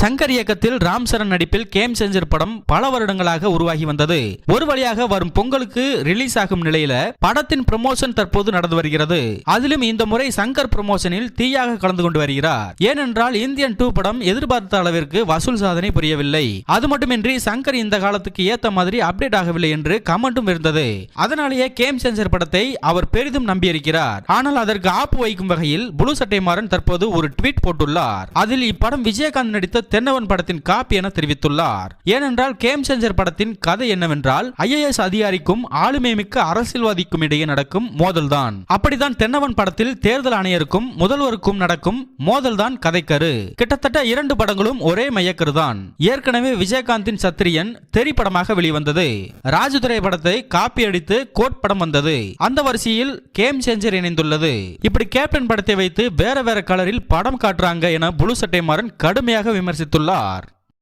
சங்கர் இயக்கத்தில் ராம் சரண் நடிப்பில் game changer படம் பல வருடங்களாக உருவாகி வந்தது. ஒரு வழியாக வரும் பொங்கலுக்கு ரிலீஸ் ஆகும் நிலையில படத்தின் ப்ரமோஷன் தற்போது நடந்து வருகிறது. அதிலும் இந்த முறை சங்கர் ப்ரமோஷனில் தீயாக கலந்து கொண்டு வருகிறார். ஏனென்றால் இந்தியன் டூ படம் எதிர்பார்த்த அளவிற்கு வசூல் சாதனை புரியவில்லை. அது மட்டுமின்றி சங்கர் இந்த காலத்துக்கு ஏத்த மாதிரி அப்டேட் ஆகவில்லை என்று கமெண்ட்டும் இருந்தது. அதனாலேயே கேம் சென்சர் படத்தை அவர் பெரிதும் நம்பியிருக்கிறார். ஆனால் அதற்கு ஆப்பு வைக்கும் வகையில் புளு சட்டை மாறன் தற்போது ஒரு ட்வீட் போட்டுள்ளார். அதில் இப்படம் விஜயகாந்த் நடித்த தென்னவன் படத்தின் காப்பி என தெரிவித்துள்ளார். ஏனென்றால் கேம் சேஞ்சர் படத்தின் கதை என்னவென்றால் ஐஏஎஸ் அதிகாரிக்கும் ஆளுமை மிக்க அரசியல்வாதிக்கும் இடையே நடக்கும் மோதல்தான். அப்படித்தான் தென்னவன் படத்தில் தேர்தல் ஆணையருக்கும் முதல்வருக்கும் நடக்கும் மோதல்தான் கதைக்கரு. கிட்டத்தட்ட இரண்டு படங்களும் ஒரே மையக்கரு தான் ஏற்கனவே விஜயகாந்தின் சத்திரியன் தெரி படமாக வெளிவந்தது. ராஜதுரை படத்தை காப்பி அடித்து கோட் படம் வந்தது. அந்த வரிசையில் கேம் சேஞ்சர் இணைந்துள்ளது. இப்படி கேப்டன் படத்தை வைத்து வேற வேற கலரில் படம் காட்டுறாங்க என புளு சட்டை மாறன் கடுமையாக से तुल्लार